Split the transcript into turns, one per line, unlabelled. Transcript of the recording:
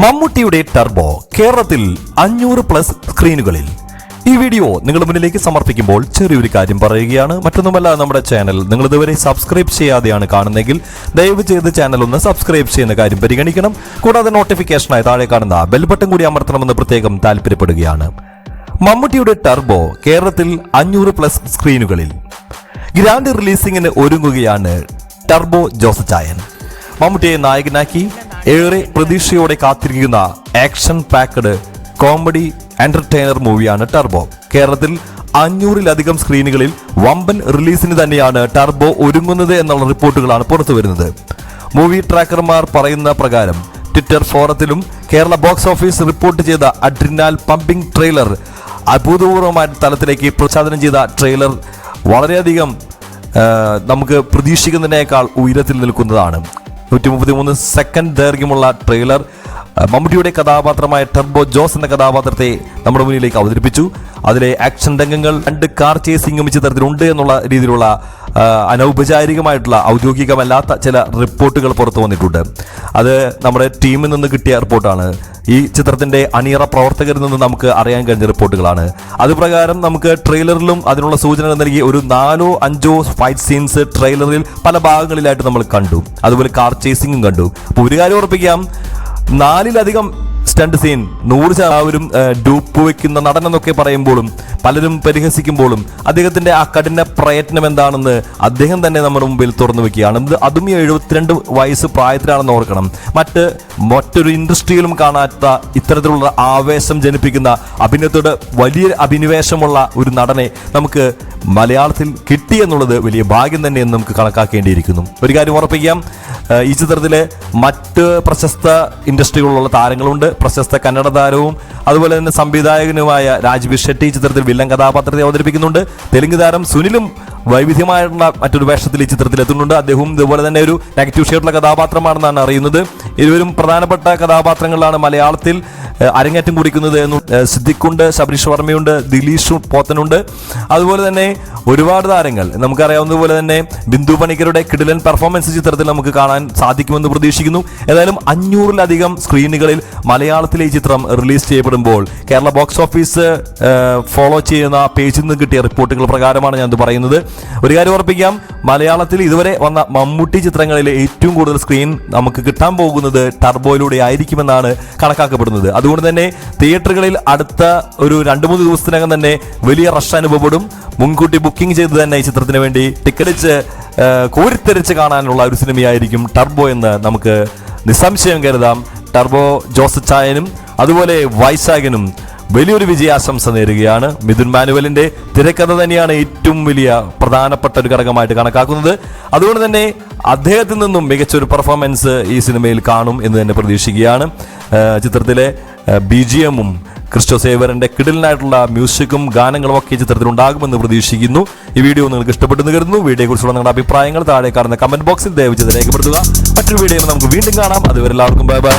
മമ്മൂട്ടിയുടെ ടർബോ കേരളത്തിൽ അഞ്ഞൂറ് പ്ലസ് സ്ക്രീനുകളിൽ ഈ വീഡിയോ നിങ്ങൾ മുന്നിലേക്ക് സമർപ്പിക്കുമ്പോൾ ചെറിയൊരു കാര്യം പറയുകയാണ്. മറ്റൊന്നുമല്ല നമ്മുടെ ചാനൽ നിങ്ങൾ ഇതുവരെ സബ്സ്ക്രൈബ് ചെയ്യാതെയാണ് കാണുന്നതെങ്കിൽ ദയവ് ചെയ്ത് ചാനൽ ഒന്ന് സബ്സ്ക്രൈബ് ചെയ്യുന്ന കാര്യം പരിഗണിക്കണം. കൂടാതെ നോട്ടിഫിക്കേഷനായി താഴെ കാണുന്ന ബെൽ ബട്ടൺ കൂടി അമർത്തണമെന്ന് പ്രത്യേകം താല്പര്യപ്പെടുകയാണ്. മമ്മൂട്ടിയുടെ ടർബോ കേരളത്തിൽ അഞ്ഞൂറ് പ്ലസ് സ്ക്രീനുകളിൽ ഗ്രാൻഡ് റിലീസിംഗിന് ഒരുങ്ങുകയാണ് ടർബോ ജോസ് ചായൻ. മമ്മൂട്ടിയെ നായകനാക്കി ഏറെ പ്രതീക്ഷയോടെ കാത്തിരിക്കുന്ന ആക്ഷൻ പാക്കഡ് കോമഡി എന്റർടൈനർ മൂവിയാണ് ടർബോ കേരളത്തിൽ അഞ്ഞൂറിലധികം സ്ക്രീനുകളിൽ വമ്പൻ റിലീസിന് തന്നെയാണ് ടർബോ ഒരുങ്ങുന്നത് എന്നുള്ള റിപ്പോർട്ടുകളാണ് പുറത്തു വരുന്നത്. മൂവി ട്രാക്കർമാർ പറയുന്ന പ്രകാരം ട്വിറ്റർ ഫോറത്തിലും കേരള ബോക്സ് ഓഫീസ് റിപ്പോർട്ട് ചെയ്ത അഡ്രിനാൽ പമ്പിംഗ് ട്രെയിലർ അഭൂതപൂർവമായ തലത്തിലേക്ക് പ്രചാദനം ചെയ്ത ട്രെയിലർ വളരെയധികം നമുക്ക് പ്രതീക്ഷിക്കുന്നതിനേക്കാൾ ഉയരത്തിൽ നിൽക്കുന്നതാണ്. നൂറ്റി മുപ്പത്തി മൂന്ന് സെക്കൻഡ് ദൈർഘ്യമുള്ള ട്രെയിലർ മമ്മൂട്ടിയുടെ കഥാപാത്രമായ ടെർബോ ജോസ് എന്ന കഥാപാത്രത്തെ നമ്മുടെ മുന്നിലേക്ക് അവതരിപ്പിച്ചു. അതിലെ ആക്ഷൻ രംഗങ്ങൾ രണ്ട് കാർ ചേസിംഗും ചിത്രത്തിലുണ്ട് എന്നുള്ള രീതിയിലുള്ള അനൗപചാരികമായിട്ടുള്ള ഔദ്യോഗികമല്ലാത്ത ചില റിപ്പോർട്ടുകൾ പുറത്തു വന്നിട്ടുണ്ട്. അത് നമ്മുടെ ടീമിൽ നിന്ന് കിട്ടിയ റിപ്പോർട്ടാണ്. ഈ ചിത്രത്തിന്റെ അണിയറ പ്രവർത്തകരിൽ നിന്ന് നമുക്ക് അറിയാൻ കഴിഞ്ഞ റിപ്പോർട്ടുകളാണ്. അതുപ്രകാരം നമുക്ക് ട്രെയിലറിലും അതിനുള്ള സൂചനകൾ നൽകി ഒരു നാലോ അഞ്ചോ ഫൈറ്റ് സീൻസ് ട്രെയിലറിൽ പല ഭാഗങ്ങളിലായിട്ട് നമ്മൾ കണ്ടു. അതുപോലെ കാർ ചേസിംഗും കണ്ടു. അപ്പോൾ ഒരു കാര്യം ഉറപ്പിക്കാം നാലിലധികം സ്റ്റണ്ട് സീൻ. നൂറ് ശതമാനം ഡൂപ്പ് വെക്കുന്ന നടൻ എന്നൊക്കെ പറയുമ്പോഴും പലരും പരിഹസിക്കുമ്പോഴും അദ്ദേഹത്തിന്റെ ആ കഠിന പ്രയത്നം എന്താണെന്ന് അദ്ദേഹം തന്നെ നമ്മുടെ മുമ്പിൽ തുറന്നു വെക്കുകയാണ്. അതും ഈ എഴുപത്തിരണ്ട് വയസ്സ് പ്രായത്തിലാണെന്ന് ഓർക്കണം. മറ്റ് മറ്റൊരു ഇൻഡസ്ട്രിയിലും കാണാത്ത ഇത്തരത്തിലുള്ള ആവേശം ജനിപ്പിക്കുന്ന അഭിനയത്തോട് വലിയ അഭിനിവേശമുള്ള ഒരു നടനെ നമുക്ക് മലയാളത്തിൽ കിട്ടി എന്നുള്ളത് വലിയ ഭാഗ്യം തന്നെ എന്ന് നമുക്ക് കണക്കാക്കേണ്ടിയിരിക്കുന്നു. ഒരു കാര്യം ഉറപ്പിക്കാം. ഈ ചിത്രത്തിലെ മറ്റ് പ്രശസ്ത ഇൻഡസ്ട്രികളിലുള്ള താരങ്ങളുണ്ട്. പ്രശസ്ത കന്നഡ താരവും അതുപോലെ തന്നെ സംവിധായകനുമായ രാജ് ഷെട്ടി ചിത്രത്തിൽ വില്ലൻ കഥാപാത്രത്തെ അവതരിപ്പിക്കുന്നുണ്ട്. തെലുങ്ക് താരം സുനിലും വൈവിധ്യമായിട്ടുള്ള മറ്റൊരു വേഷത്തിൽ ഈ ചിത്രത്തിൽ എത്തുന്നുണ്ട്. അദ്ദേഹവും ഇതുപോലെ തന്നെ ഒരു നെഗറ്റീവ് ഷെയ്ഡുള്ള കഥാപാത്രമാണെന്നാണ് അറിയുന്നത്. ഇരുവരും പ്രധാനപ്പെട്ട കഥാപാത്രങ്ങളിലാണ് മലയാളത്തിൽ അരങ്ങേറ്റം കുറിക്കുന്നത് എന്ന് സിദ്ദിഖുണ്ട് ശബരീഷ് വർമ്മയുണ്ട് ദിലീഷ് പോത്തനുണ്ട്. അതുപോലെ തന്നെ ഒരുപാട് താരങ്ങൾ. നമുക്കറിയാവുന്നതുപോലെ തന്നെ ബിന്ദു പണിക്കരുടെ കിടിലൻ പെർഫോമൻസ് ചിത്രത്തിൽ നമുക്ക് കാണാൻ സാധിക്കുമെന്ന് പ്രതീക്ഷിക്കുന്നു. ഏതായാലും അഞ്ഞൂറിലധികം സ്ക്രീനുകളിൽ മലയാളത്തിലെ ഈ ചിത്രം റിലീസ് ചെയ്യപ്പെടുമ്പോൾ കേരള ബോക്സ് ഓഫീസ് ഫോളോ ചെയ്യുന്ന പേജിൽ നിന്ന് കിട്ടിയ റിപ്പോർട്ടുകൾ പ്രകാരമാണ് ഞാൻ ഇത് പറയുന്നത്. ഒരു കാര്യം ഉറപ്പിക്കാം മലയാളത്തിൽ ഇതുവരെ വന്ന മമ്മൂട്ടി ചിത്രങ്ങളിൽ ഏറ്റവും കൂടുതൽ സ്ക്രീൻ നമുക്ക് കിട്ടാൻ പോകുന്നത് ടർബോയിലൂടെ ആയിരിക്കുമെന്നാണ് കണക്കാക്കപ്പെടുന്നത്. അതുകൊണ്ട് തന്നെ തിയേറ്ററുകളിൽ അടുത്ത ഒരു രണ്ട് മൂന്ന് ദിവസത്തിനകം തന്നെ വലിയ റഷ് അനുഭവപ്പെടും. മുൻകൂട്ടി ബുക്കിംഗ് ചെയ്ത് തന്നെ ഈ ചിത്രത്തിന് വേണ്ടി ടിക്കറ്റ് കോരിത്തെറിച്ച് കാണാനുള്ള ഒരു സിനിമയായിരിക്കും ടർബോ എന്ന് നമുക്ക് നിസ്സംശയം കരുതാം. ടർബോ ജോസ് ചായനും അതുപോലെ വൈശാഖനും വലിയൊരു വിജയാശംസ നേരുകയാണ്. മിഥുൻ മാനുവലിന്റെ തിരക്കഥ തന്നെയാണ് ഏറ്റവും വലിയ പ്രധാനപ്പെട്ട ഒരു ഘടകമായിട്ട് കണക്കാക്കുന്നത്. അതുകൊണ്ട് തന്നെ അദ്ദേഹത്തിൽ നിന്നും മികച്ചൊരു പെർഫോമൻസ് ഈ സിനിമയിൽ കാണും എന്ന് തന്നെ പ്രതീക്ഷിക്കുകയാണ്. ചിത്രത്തിലെ ബി ജി എമ്മും ക്രിസ്റ്റോ സേവറിന്റെ കിടലിനായിട്ടുള്ള മ്യൂസിക്കും ഗാനങ്ങളും ഒക്കെ ചിത്രത്തിൽ ഉണ്ടാകുമെന്ന് പ്രതീക്ഷിക്കുന്നു. ഈ വീഡിയോ നിങ്ങൾക്ക് ഇഷ്ടപ്പെട്ടെന്ന് കരുതുന്നു. വീഡിയോയെക്കുറിച്ചുള്ള നിങ്ങളുടെ അഭിപ്രായങ്ങൾ താഴെ കാണുന്ന കമന്റ് ബോക്സിൽ ദയവ് രേഖപ്പെടുത്തുക. മറ്റൊരു വീഡിയോയിൽ നമുക്ക് വീണ്ടും കാണാം. അതുവരെ എല്ലാവർക്കും ബൈ ബൈ